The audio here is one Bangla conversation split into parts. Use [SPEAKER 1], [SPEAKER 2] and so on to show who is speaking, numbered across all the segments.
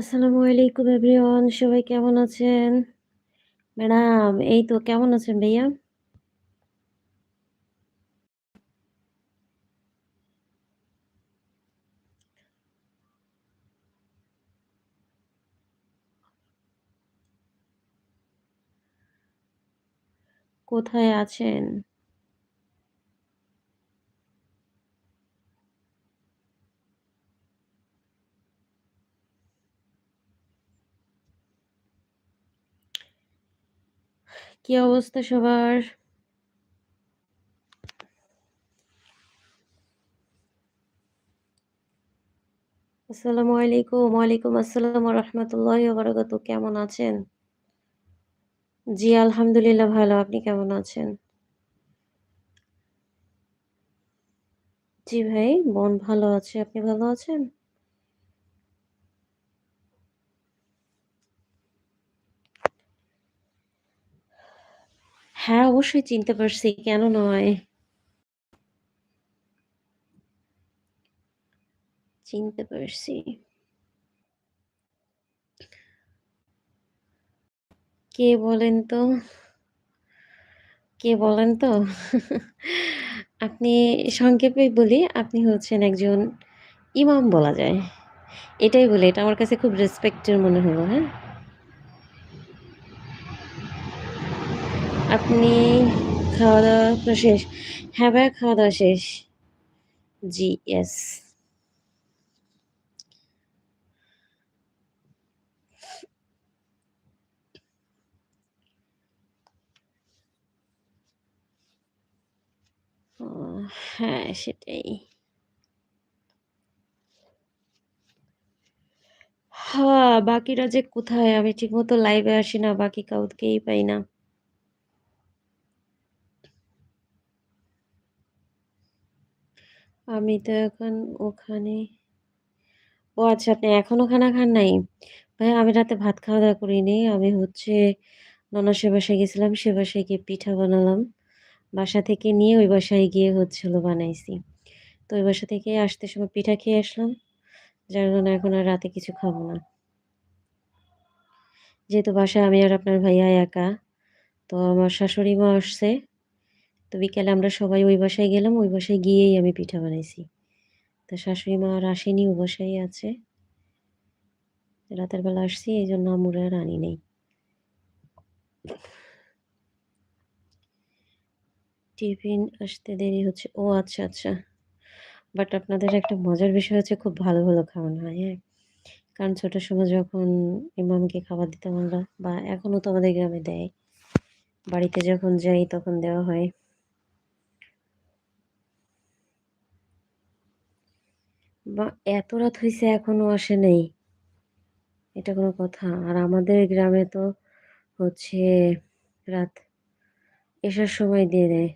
[SPEAKER 1] আসসালামু আলাইকুম এভরিওয়ান সবাই কেমন আছেন? ম্যাডাম এই তো কেমন আছেন ভাইয়া? কোথায় আছেন? কি অবস্থা সবার? আসসালামু আলাইকুম। ওয়ালাইকুম আসসালাম রাহমাতুল্লাহি ওয়া বারাকাতুহু। কেমন আছেন? জি, আলহামদুলিল্লাহ ভালো। আপনি কেমন আছেন? জি ভাই, মন ভালো আছে। আপনি ভালো আছেন? হ্যাঁ, অবশ্যই চিনতে পারছি। কেন নয়? চিনতে পারছি। কে বলেন তো? কে বলেন তো? আপনি সংক্ষেপে বলি, আপনি হচ্ছেন একজন ইমাম বলা যায়। এটাই বলি, এটা আমার কাছে খুব রেসপেক্ট এর মনে হলো, হ্যাঁ? আপনি খাওয়া-দাওয়া আপনার শেষ? হ্যাঁ ভাই খাওয়া-দাওয়া শেষ। জি। ও হ্যাঁ, সেটাই। হ্যাঁ, বাকিরা যে কোথায়? আমি ঠিকমতো লাইভে আসি না, বাকি কাউকেই পাই না। আমি তো এখন ওখানে ও আচ্ছা, আপনি এখনও খানা খান নাই? ভাইয়া আমি রাতে ভাত খাওয়া-দাওয়া করিনি। আমি হচ্ছে ননাসের বাসায় গেছিলাম। সে বাসায় গিয়ে পিঠা বানালাম। বাসা থেকে নিয়ে ওই বাসায় গিয়ে হচ্ছে হলো বানাইছি। তো ওই বাসা থেকে আসতে সময় পিঠা খেয়ে আসলাম। যার কারণে এখন আর রাতে কিছু খাব না। যেহেতু বাসায় আমি আর আপনার ভাইয়া একা, তো আমার শাশুড়ি মা আসছে। তো বিকেলে আমরা সবাই ওই বাসায় গেলাম। ওই বাসায় গিয়েই আমি পিঠা বানাইছি। তো শাশুড়ি মা আর আসেনি, ও বাসায়ই আছে। রাতের বেলা আসছি, এই জন্য আম্মুরে আর আনি নেই টিফিন আসতে দেরি হচ্ছে। ও আচ্ছা, আচ্ছা। বাট আপনাদের একটা মজার বিষয় হচ্ছে খুব ভালো, ভালো খাওয়ানো হয়, হ্যাঁ? কারণ ছোট সময় যখন ইমামকে খাবার দিতাম আমরা বা এখনও তো আমাদের গ্রামে দেয়। বাড়িতে যখন যাই তখন দেওয়া হয়। এত রাত হয়েছে এখনও আসে নাই। এটা কোনো কথা? আর আমাদের গ্রামে তো হচ্ছে রাত এসার সময় দিয়ে দেয়।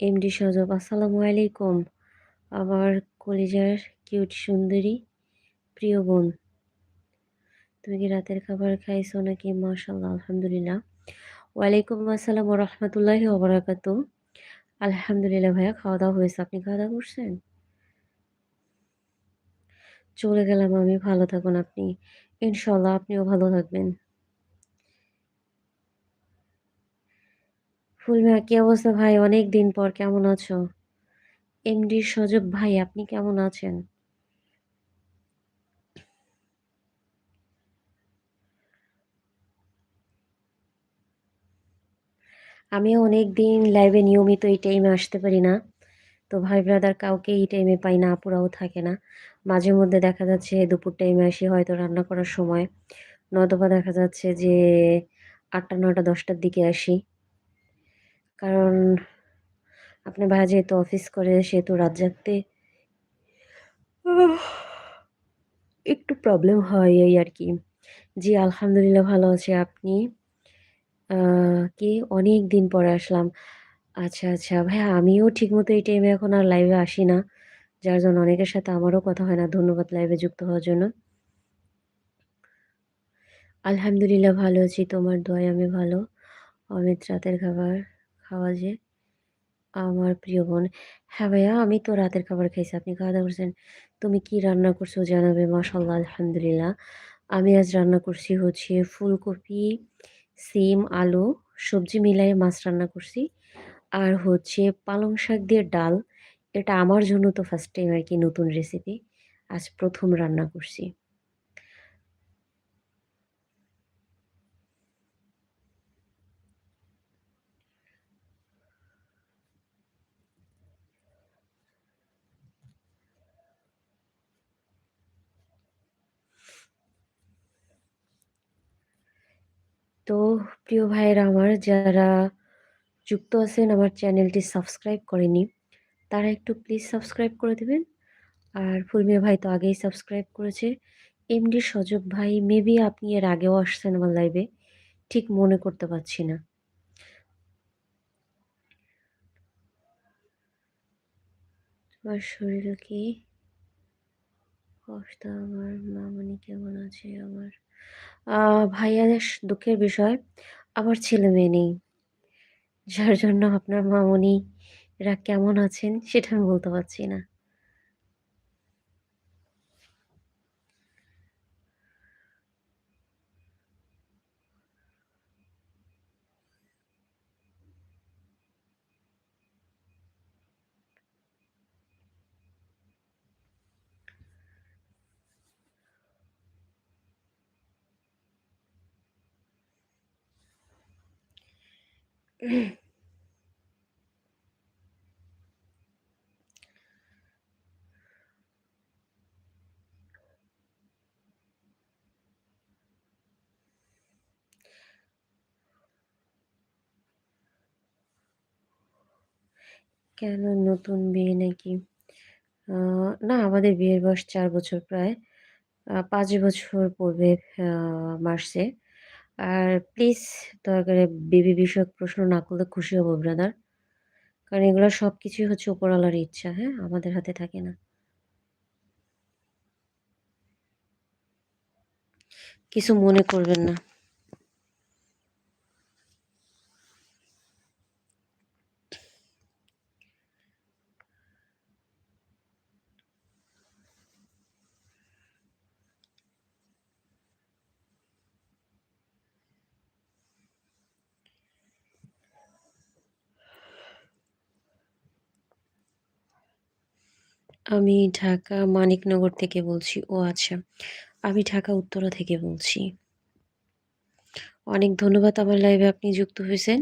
[SPEAKER 1] এমডি সজব, আসসালামু আলাইকুম। আমার কলিজার কিউট সুন্দরী প্রিয় বোন। তুমি কি রাতের খাবার খাইছো নাকি? মাশাআল্লাহ, আলহামদুলিল্লাহ। ওয়ালাইকুম আসসালাম রাহমাতুল্লাহি ওয়া বারাকাতুহু। আলহামদুলিল্লাহ ভাইয়া খাওয়া-দাওয়া হয়েছে। আপনি খাওয়া-দাওয়া করছেন? চলে গেলাম আমি। ভালো থাকুন আপনি। ইনশাআল্লাহ আপনিও ভালো থাকবেন। ফুলমিয়া কি অবস্থা ভাই? অনেকদিন পর কেমন আছো? এমডি সজব ভাই, আপনি কেমন আছেন? আমিও অনেকদিন লাইভে নিয়মিত এই টাইমে আসতে পারি না। তো ভাই ব্রাদার কাউকে এই টাইমে পাই না, আপুরাও থাকে না। মাঝে মধ্যে দেখা যাচ্ছে দুপুর টাইমে আসি হয়তো রান্না করার সময়। নয়তোবা দেখা যাচ্ছে যে আটটা নটা দশটার দিকে আসি। কারণ আপনার ভাই যেহেতু অফিস করে সেহেতু রাত জাগতে একটু প্রবলেম হয় এই আর কি জি, আলহামদুলিল্লাহ ভালো আছে আপনি? কি অনেকদিন পরে আসলাম। আচ্ছা, আচ্ছা। ভাইয়া আমিও ঠিকমতো এই টাইমে এখন আর লাইভে আসি না। যার জন্য অনেকের সাথে আমারও কথা হয় না। ধন্যবাদ লাইভে যুক্ত হওয়ার জন্য। আলহামদুলিল্লাহ ভালো আছি। তোমার দোয়ায় আমি ভালো। অমিত রাতের খাবার খাওয়া যে আমার প্রিয় বোন। হ্যাঁ ভাইয়া, আমি তো রাতের খাবার খাইছি। আপনি খাওয়া-দাওয়া করছেন? তুমি কি রান্না করছ জানাবে। মাশাআল্লাহ, আলহামদুলিল্লাহ। আমি আজ রান্না করছি হচ্ছে ফুলকপি, সিম, আলু, সবজি মিলায়ে মাছ রান্না করছি। আর হচ্ছে পালং শাক দিয়ে ডাল। এটা আমার জন্য তো ফার্স্ট টাইম আর কি নতুন রেসিপি। আজ প্রথম রান্না করছি। তো প্রিয় ভাইয়েরা আমার, যারা যুক্ত আছেন আমার চ্যানেলটি সাবস্ক্রাইব করেনি, তারা একটু প্লিজ সাবস্ক্রাইব করে দেবেন আর ফুলমিয়া ভাই তো আগেই সাবস্ক্রাইব করেছে। এমডি সজব ভাই মেবি আপনি এর আগেও আসছেন আমার লাইভে। ঠিক মনে করতে পারছি না। তোমার শরীর কি? কষ্ট আমার মামনি কেমন আছে আমার? ভাইয়া দুঃখের বিষয় আমার ছেলে-মেয়ে নেই। যার জন্য আপনার মামনিরা কেমন আছেন সেটা আমি বলতে পারছি না। কেন নতুন বিয়ে নাকি? না, আমাদের বিয়ের বয়স চার বছর প্রায়। ৫ বছর পূর্বে মার্চে। আর প্লিজ দয়া করে বেবি বিষয়ক প্রশ্ন না করলে খুশি হব ব্রাদার। কারণ এগুলো সব কিছুই হচ্ছে উপরওয়ালার ইচ্ছা, হ্যাঁ? আমাদের হাতে থাকে না। কিছু মনে করবেন না। আমি ঢাকা মানিকনগর থেকে বলছি। ও আচ্ছা। আমি ঢাকা উত্তরা থেকে বলছি। অনেক ধন্যবাদ আমার লাইভে আপনি যুক্ত হয়েছেন।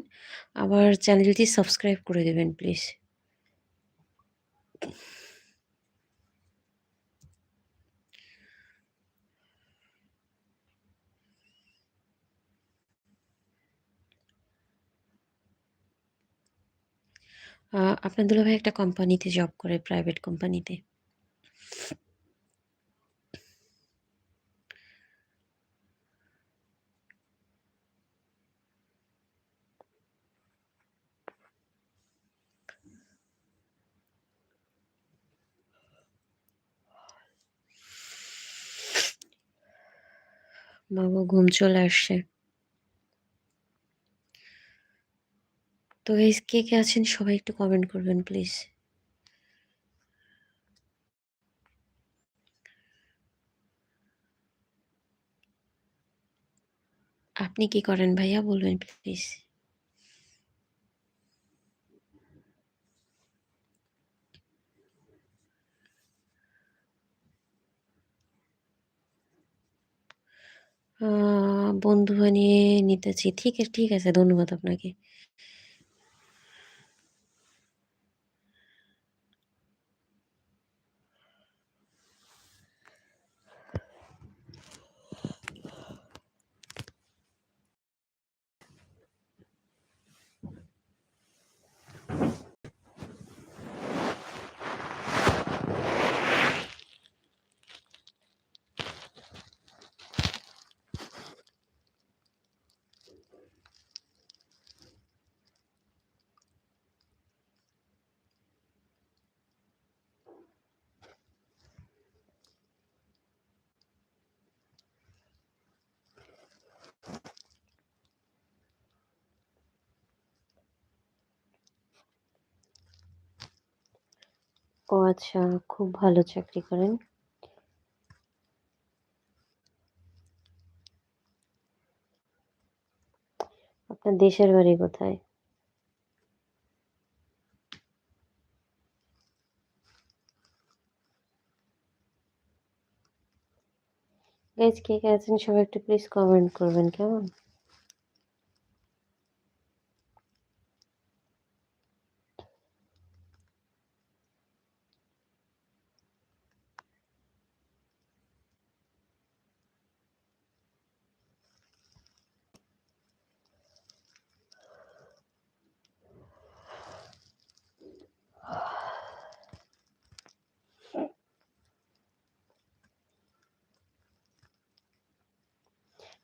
[SPEAKER 1] আমার চ্যানেলটি সাবস্ক্রাইব করে দেবেন প্লিজ। আপনার দুলাভাই একটা কোম্পানিতে জব করে, প্রাইভেট কোম্পানিতে। বাবা ঘুম চলে আসছে। তো গাইস কে, কে আছেন সবাই একটু কমেন্ট করবেন প্লিজ। আপনি কি করেন ভাইয়া বলবেন প্লিজ? বন্ধু বানিয়ে নিতেছি। ঠিক আছে, ঠিক আছে। ধন্যবাদ আপনাকে। ও আচ্ছা খুব ভালো চাকরি করেন। আপনার দেশের বাড়ি কোথায়? গাইজ কে কে আছেন? সবাই একটু প্লিজ কমেন্ট করবেন, কেমন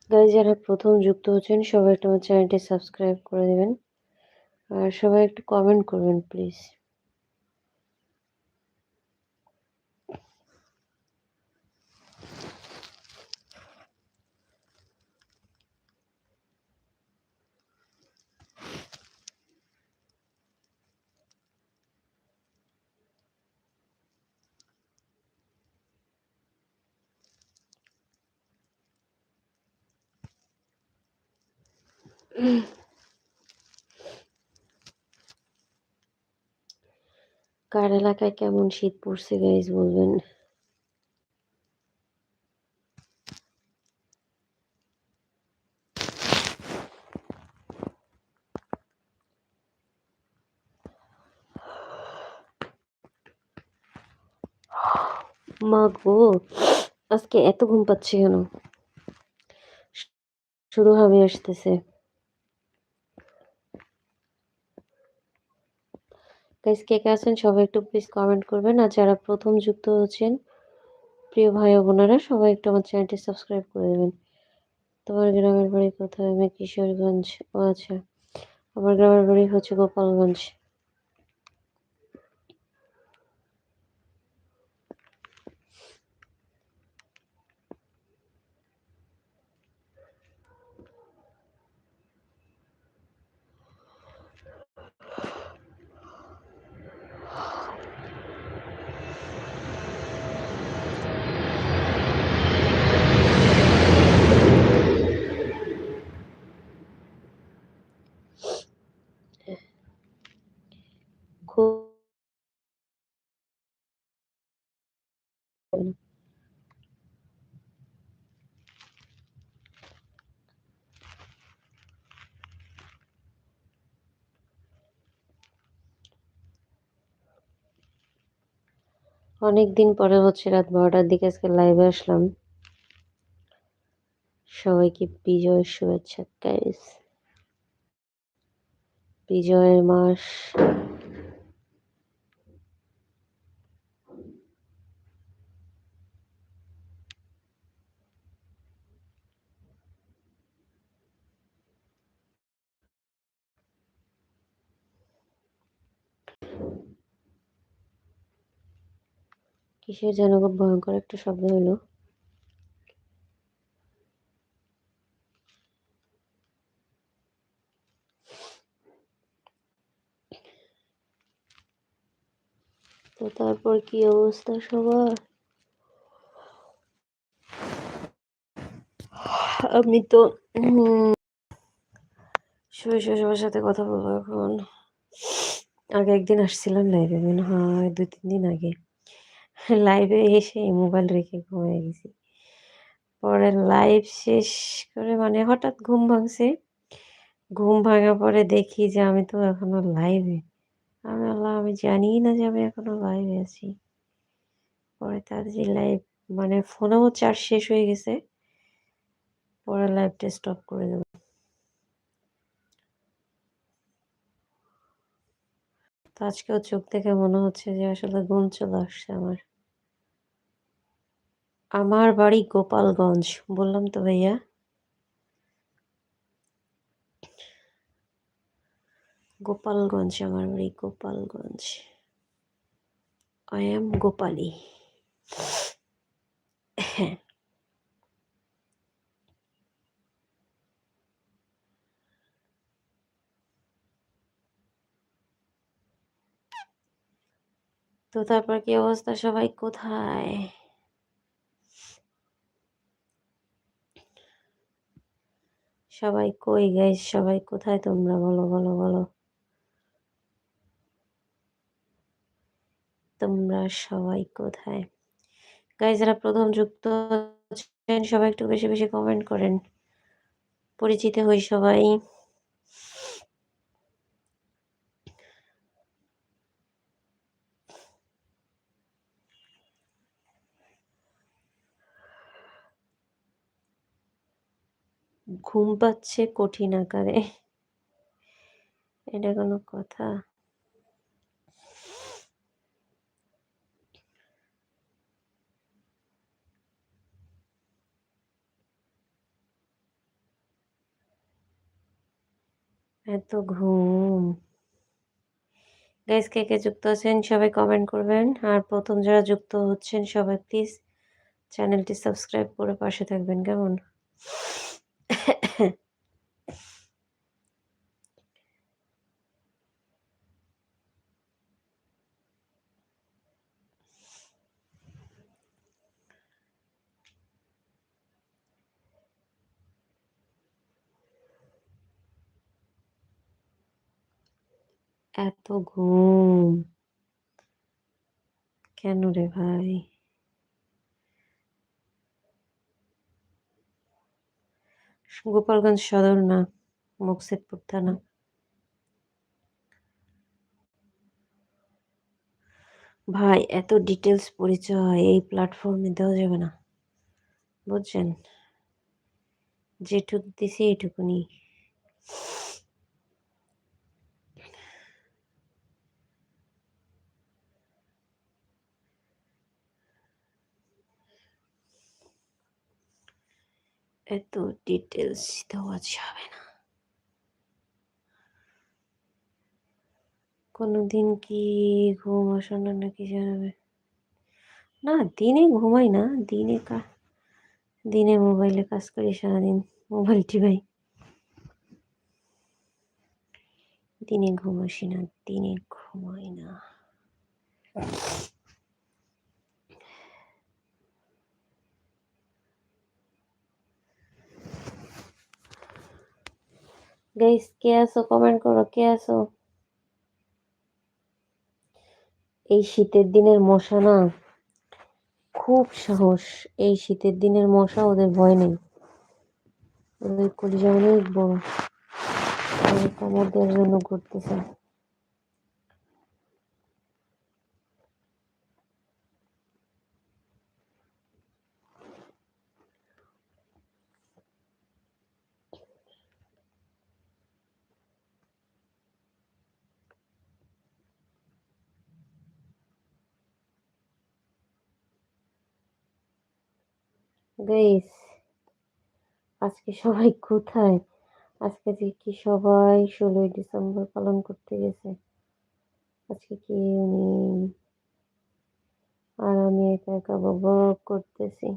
[SPEAKER 1] গাইজ যারা প্রথম যুক্ত হচ্ছেন, সবাই একটু আমার চ্যানেলটি সাবস্ক্রাইব করে দেবেন। আর সবাই একটু কমেন্ট করবেন প্লিজ কার এলাকায় কেমন শীত পড়ছে গাইজ বলবেন? মা গো, আজকে এত ঘুম পাচ্ছে কেন? শুধু হামি আসতেছে। গাইস কে কে আছেন? সবাই একটু প্লিজ কমেন্ট করবেন। আর যারা প্রথম যুক্ত হচ্ছেন, প্রিয় ভাই বোনেরা, সবাই একটু আমার চ্যানেলটি সাবস্ক্রাইব করে দেবেন। তোমার গ্রামের বাড়ি কোথায়? আমি কিশোরগঞ্জ, ও আচ্ছা। আমার গ্রামের বাড়ি হচ্ছে গোপালগঞ্জ খুব অনেক দিন পরে হচ্ছে রাত বারোটার দিকে আজকে লাইভে আসলাম। সবাইকে বিজয়ের শুভেচ্ছা গাইস বিজয়ের মাস কিসের যেন ভয়ঙ্কর একটা শব্দ হলো। তো তারপর কি অবস্থা সবার? আমি তো সবার সাথে কথা বলব এখন। আগে একদিন আসছিলাম লাইভে মনে হয় দুই তিন দিন আগে। লাইভে এসে মোবাইল রেখে ঘুমিয়ে গেছি। পরে লাইভ শেষ করে মানে হঠাৎ ঘুম ভাঙছে। ঘুম ভাঙার পরে দেখি যে আমি তো এখনও লাইভে আমি আল্লাহ, আমি জানি না যে আমি এখনও লাইভে আছি। পরে তার যে লাইভ মানে ফোনেও চার্জ শেষ হয়ে গেছে। পরে লাইভটা স্টপ করে দেবো। তো আজকেও চোখ দেখে মনে হচ্ছে যে আসলে ঘুম চলে আসছে আমার। আমার বাড়ি গোপালগঞ্জ, বললাম তো ভাইয়া। গোপালগঞ্জ, আমার বাড়ি গোপালগঞ্জ। I am Gopali. হ্যাঁ। তো তারপর কি অবস্থা? সবাই কোথায়? সবাই কই গাইস সবাই কোথায় তোমরা? বলো বলো বলো। তোমরা সবাই কোথায়? গাইস যারা প্রথম যুক্ত সবাই একটু বেশি বেশি কমেন্ট করেন। পরিচিত হই সবাই। ঘুম পাচ্ছে কঠিন আকারে। এটা কোনো কথা। এত ঘুম। গাইস কে কে যুক্ত আছেন সবাই কমেন্ট করবেন। আর প্রথম যারা যুক্ত হচ্ছেন সবাই প্লিজ চ্যানেলটি সাবস্ক্রাইব করে পাশে থাকবেন, কেমন? এত ঘুম কেন রে ভাই গোপালগঞ্জ সদর না, মুকসিদপুর থানা। ভাই, এত ডিটেলস পরিচয়, এই প্ল্যাটফর্মে দেওয়া যাবে না। বুঝছেন? যেটুক দিছি এইটুকুনি এত ডিটেলস দেওয়া যাবে না। কোনোদিন কি ঘুম আসে না নাকি জানাবে? না, দিনে ঘুমাই না, দিনে কা, দিনে মোবাইলে কাজ করি সারাদিন মোবাইল টিপাই। দিনে ঘুম আসি না, দিনে ঘুমাই না। গাইস কে আছো কমেন্ট করো কে আছো এই শীতের দিনের মশা না খুব সাহস এই শীতের দিনের মশা ওদের ভয় নেই ওদের কলিজা অনেক বড় কামড় দেওয়ার জন্য ঘুরতেছে গাইস, আজকে সবাই কোথায়? আজকে যে কি সবাই ষোলোই ডিসেম্বর পালন করতে গেছে। আজকে কি উনি আর আমি একা একা বক করতেছি।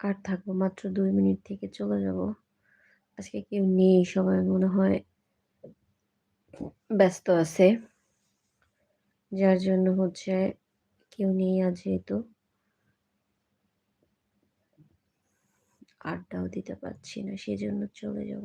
[SPEAKER 1] আর থাকব মাত্র দুই মিনিট থেকে চলে যাব আজকে কেউ নেই, সবাই মনে হয় ব্যস্ত আছে। যার জন্য হচ্ছে কেউ নেই আজ যেহেতু আড্ডাও দিতে পারছি না, সেজন্য চলে যাব।